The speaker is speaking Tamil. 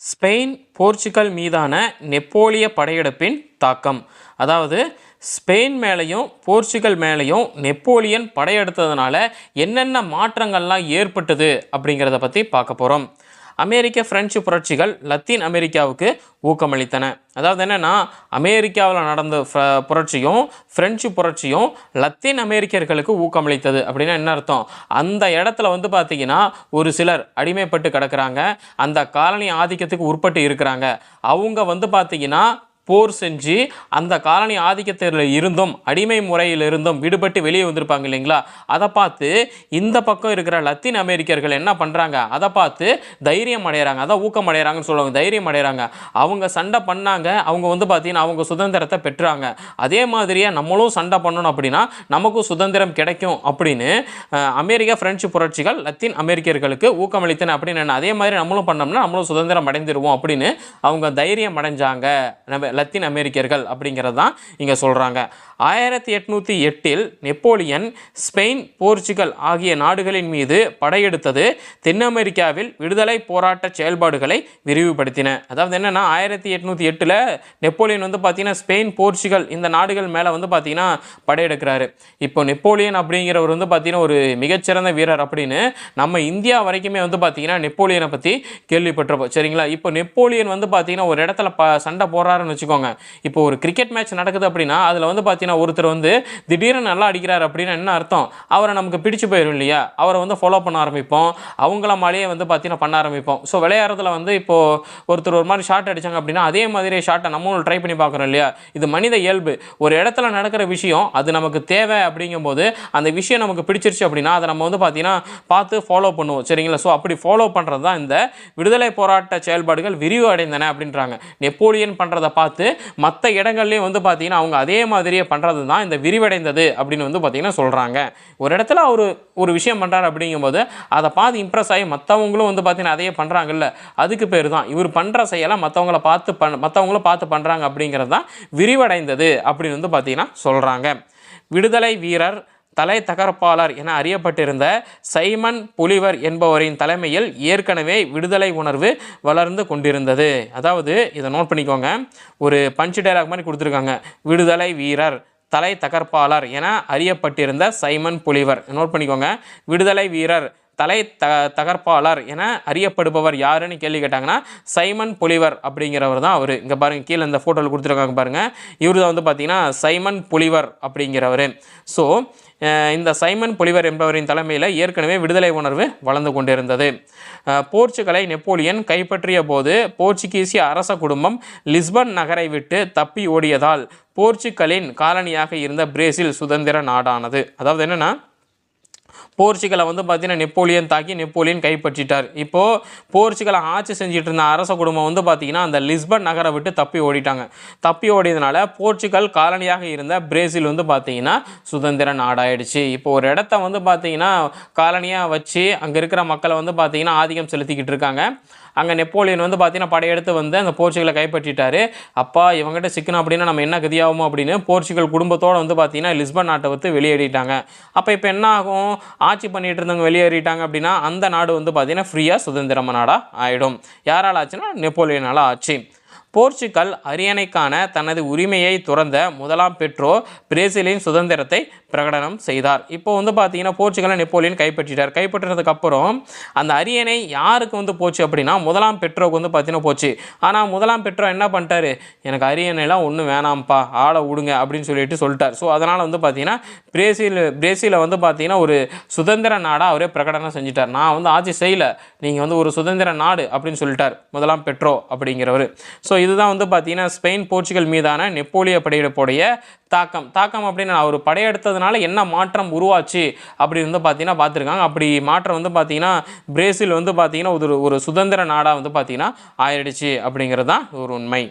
ஸ்பெயின் போர்ச்சுகல் மீதான நெப்போலிய படையெடுப்பின் தாக்கம். அதாவது ஸ்பெயின் மேலேயும் போர்ச்சுகல் மேலேயும் நெப்போலியன் படையெடுத்ததுனால என்னென்ன மாற்றங்கள்லாம் ஏற்பட்டது அப்படிங்கிறத பற்றி பார்க்க போகிறோம் அமெரிக்க பிரெஞ்சு புரட்சிகள் லத்தீன் அமெரிக்காவுக்கு ஊக்கமளித்தன. அதாவது என்னென்னா அமெரிக்காவில் நடந்த ஃப- புரட்சியும் பிரெஞ்சு புரட்சியும் லத்தீன் அமெரிக்கர்களுக்கு ஊக்கமளித்தது அப்படின்னா என்ன அர்த்தம்? அந்த இடத்துல வந்து பார்த்தீங்கன்னா ஒரு சிலர் அடிமைப்பட்டு கிடக்குறாங்க. அந்த காலனி ஆதிக்கத்துக்கு உட்பட்டு இருக்கிறாங்க. அவங்க வந்து பார்த்திங்கன்னா போர் செஞ்சு அந்த காலனி ஆதிக்கத்தில் இருந்தும் அடிமை முறையில் இருந்தும் விடுபட்டு வெளியே வந்திருப்பாங்க இல்லைங்களா? அதை பார்த்து இந்த பக்கம் இருக்கிற லத்தீன் அமெரிக்கர்கள் என்ன பண்ணுறாங்க அதை பார்த்து தைரியம் அடைகிறாங்க அதான் ஊக்கம் அடைகிறாங்கன்னு சொல்லுவாங்க. தைரியம் அடைகிறாங்க அவங்க சண்டை பண்ணாங்க. அவங்க வந்து பார்த்தீங்கன்னா அவங்க சுதந்திரத்தை பெற்றாங்க. அதே மாதிரியே நம்மளும் சண்டை பண்ணணும் அப்படின்னா நமக்கும் சுதந்திரம் கிடைக்கும் அப்படின்னு அமெரிக்கா அமெரிக்க பிரெஞ்சு புரட்சிகள் லத்தீன் அமெரிக்கர்களுக்கு ஊக்கமளித்தன அப்படின்னு அதே மாதிரி நம்மளும் பண்ணோம்னா நம்மளும் சுதந்திரம் அடைந்துருவோம் அப்படின்னு அவங்க தைரியம் அடைஞ்சாங்க. நம்ம லத்தீன் அமெரிக்கர்கள் அப்படிங்கிறது தான் இங்கே சொல்கிறாங்க ஆயிரத்தி எட்நூற்றி எட்டில் நெப்போலியன் ஸ்பெயின் போர்ச்சுகல் ஆகிய நாடுகளின் மீது படையெடுத்தது தென் அமெரிக்காவில் விடுதலை போராட்ட செயல்பாடுகளை விரிவுபடுத்தின. அதாவது என்னென்னா ஆயிரத்தி எட்நூற்றி எட்டில் நெப்போலியன் வந்து பார்த்தீங்கன்னா ஸ்பெயின் போர்ச்சுகல் இந்த நாடுகள் மேலே வந்து பார்த்தீங்கன்னா படையெடுக்கிறாரு. இப்போ நெப்போலியன் அப்படிங்கிறவர் வந்து பார்த்தீங்கன்னா ஒரு மிகச்சிறந்த வீரர் அப்படின்னு நம்ம இந்தியா வரைக்குமே வந்து பார்த்தீங்கன்னா நெப்போலியனை பற்றி கேள்விப்பட்டிருப்போம். சரிங்களா? இப்போ நெப்போலியன் வந்து பார்த்தீங்கன்னா ஒரு இடத்துல ப சண்டை போடுறாருன்னு வச்சுக்கோங்க. இப்போ ஒரு கிரிக்கெட் மேட்ச் நடக்குது அப்படின்னா அதில் வந்து பார்த்தீங்கன்னா ஒருத்தர் வந்து திடீர்னு நல்லா அடிக்கிறார் அப்படின்னு என்ன அர்த்தம்? அவரை நமக்கு பிடிச்சு போயிடும் இல்லையா? அவரை வந்து ஃபாலோ பண்ண ஆரம்பிப்போம். அவங்கள மாதிரியே வந்து பார்த்தீங்கன்னா பண்ண ஆரம்பிப்போம். ஸோ விளையாடுறதுல வந்து இப்போ ஒருத்தர் ஒரு மாதிரி ஷாட் அடிச்சாங்க அப்படின்னா அதே மாதிரி ஷார்ட்டை நம்மளும் ட்ரை பண்ணி பார்க்குறோம் இல்லையா? இது மனித இயல்பு. ஒரு இடத்துல நடக்கிற விஷயம் அது நமக்கு தேவை அப்படிங்கும்போது அந்த விஷயம் நமக்கு பிடிச்சிருச்சு அப்படின்னா அதை நம்ம வந்து பார்த்தீங்கன்னா பார்த்து ஃபாலோ பண்ணுவோம். சரிங்களா? ஸோ அப்படி ஃபாலோ பண்ணுறது தான் இந்த விடுதலை போராட்ட செயல்பாடுகள் விரிவு அடைந்தன அப்படின்றாங்க. நெப்போலியன் பண்ணுறதை பார்த்து மற்ற இடங்கள்லேயும் வந்து பார்த்தீங்கன்னா அவங்க அதே மாதிரியே பண்ணுறது தான் இந்த விரிவடைந்தது அப்படின்னு வந்து பார்த்தீங்கன்னா சொல்கிறாங்க ஒரு இடத்துல அவர் ஒரு விஷயம் பண்ணுறாரு அப்படிங்கும்போது அதை பார்த்து இம்ப்ரெஸ் ஆகி மற்றவங்களும் வந்து பார்த்திங்கன்னா அதையே பண்ணுறாங்கல்ல அதுக்கு பேர் தான் இவர் பண்ணுற செயலை மற்றவங்கள பார்த்து பண் மற்றவங்களும் பார்த்து பண்ணுறாங்க அப்படிங்கிறது தான் விரிவடைந்தது அப்படின்னு வந்து பார்த்தீங்கன்னா சொல்கிறாங்க விடுதலை வீரர் தலை தகர்ப்பாளர் என அறியப்பட்டிருந்த சைமன் புலிவர் என்பவரின் தலைமையில் ஏற்கனவே விடுதலை உணர்வு வளர்ந்து கொண்டிருந்தது. அதாவது இதை நோட் பண்ணிக்கோங்க. ஒரு பஞ்ச் டைலாக் மாதிரி கொடுத்துருக்காங்க. விடுதலை வீரர் தலை தகர்ப்பாளர் என அறியப்பட்டிருந்த சைமன் புலிவர். நோட் பண்ணிக்கோங்க. விடுதலை வீரர். தலை த தகர்ப்பாளர் என அறியப்படுபவர் யாருன்னு கேள்வி கேட்டாங்கன்னா சைமன் புலிவர் அப்படிங்கிறவர் தான் அவர். இங்கே பாருங்கள் கீழே இந்த ஃபோட்டோவில் கொடுத்துருக்காங்க பாருங்கள் இவர் தான் வந்து பார்த்திங்கன்னா சைமன் புலிவர் அப்படிங்கிறவர். ஸோ இந்த சைமன் புலிவர் என்பவரின் தலைமையில் ஏற்கனவே விடுதலை உணர்வு வளர்ந்து கொண்டிருந்தது. போர்ச்சுகலை நெப்போலியன் கைப்பற்றிய போது போர்ச்சுகீசிய அரச குடும்பம் லிஸ்பன் நகரை விட்டு தப்பி ஓடியதால் போர்ச்சுகலின் காலனியாக இருந்த பிரேசில் சுதந்திர நாடானது. அதாவது என்னென்னா போர்ச்சுகலை வந்து பார்த்தீங்கன்னா நெப்போலியன் தாக்கி நெப்போலியன் கைப்பற்றிட்டார். இப்போது போர்ச்சுகலை ஆட்சி செஞ்சுட்டு இருந்த அரச குடும்பம் வந்து பார்த்தீங்கன்னா அந்த லிஸ்பன் நகரை விட்டு தப்பி ஓடிட்டாங்க. தப்பி ஓடியதுனால போர்ச்சுகல் காலனியாக இருந்த பிரேசில் வந்து பார்த்தீங்கன்னா சுதந்திர நாடாயிடுச்சு. இப்போ ஒரு இடத்த வந்து பார்த்தீங்கன்னா காலனியாக வச்சு அங்கே இருக்கிற மக்களை வந்து பார்த்தீங்கன்னா ஆதிக்கம் செலுத்திக்கிட்டு இருக்காங்க. அங்கே நெப்போலியன் வந்து பார்த்தீங்கன்னா படையெடுத்து வந்து அந்த போர்ச்சுகலை கைப்பற்றிட்டாரு. அப்பா இவங்ககிட்ட சிக்கணும் அப்படின்னா நம்ம என்ன கதியாகுமோ அப்படின்னு போர்ச்சுகல் குடும்பத்தோடு வந்து பார்த்தீங்கன்னா லிஸ்பன் நாட்டை வந்து வெளியேறிட்டாங்க. அப்போ இப்போ என்ன ஆகும்? ஆட்சி பண்ணிட்டு இருந்தவங்க வெளியேறிட்டாங்க அப்படின்னா அந்த நாடு வந்து பார்த்தீங்கன்னா ஃப்ரீயாக சுதந்திரம நாடாக ஆகிடும் யாரால் ஆச்சுன்னா நெப்போலியனால் ஆச்சு. போர்ச்சுகல் அரியணைக்கான தனது உரிமையை துறந்த முதலாம் பெட்ரோ பிரேசிலின் சுதந்திரத்தை பிரகடனம் செய்தார். இப்போ வந்து பார்த்தீங்கன்னா போர்ச்சுகலை நெப்போலியன் கைப்பற்றிட்டார். கைப்பற்றினதுக்கு அப்புறம் அந்த அரியணை யாருக்கு வந்து போச்சு அப்படின்னா முதலாம் பெட்ரோக்கு வந்து பார்த்தீங்கன்னா போச்சு. ஆனால் முதலாம் பெட்ரோ என்ன பண்ணிட்டாரு? எனக்கு அரியணைலாம் ஒன்றும் வேணாம்ப்பா ஆளை விடுங்க அப்படின்னு சொல்லிட்டு சொல்லிட்டார். ஸோ அதனால் வந்து பார்த்தீங்கன்னா பிரேசில் பிரேசிலை வந்து பார்த்தீங்கன்னா ஒரு சுதந்திர நாடாக அவரே பிரகடனம் செஞ்சிட்டார். நான் வந்து ஆட்சி செய்யலை நீங்கள் வந்து ஒரு சுதந்திர நாடு அப்படின்னு சொல்லிட்டார் முதலாம் பெட்ரோ அப்படிங்கிறவர். ஸோ இதுதான் வந்து பார்த்தீங்கன்னா ஸ்பெயின் போர்ச்சுகல் மீதான நெப்போலிய படையெடுப்புடைய தாக்கம். தாக்கம் அப்படின்னு அவர் படையெடுத்தது படையெடுத்ததுனால என்ன மாற்றம் உருவாச்சு அப்படி வந்து பார்த்தீங்கன்னா பார்த்துருக்காங்க அப்படி மாற்றம் வந்து பார்த்தீங்கன்னா பிரேசில் வந்து பார்த்தீங்கன்னா ஒரு ஒரு சுதந்திர நாடாக வந்து பார்த்தீங்கன்னா ஆயிடுச்சு அப்படிங்கிறது தான் ஒரு உண்மை.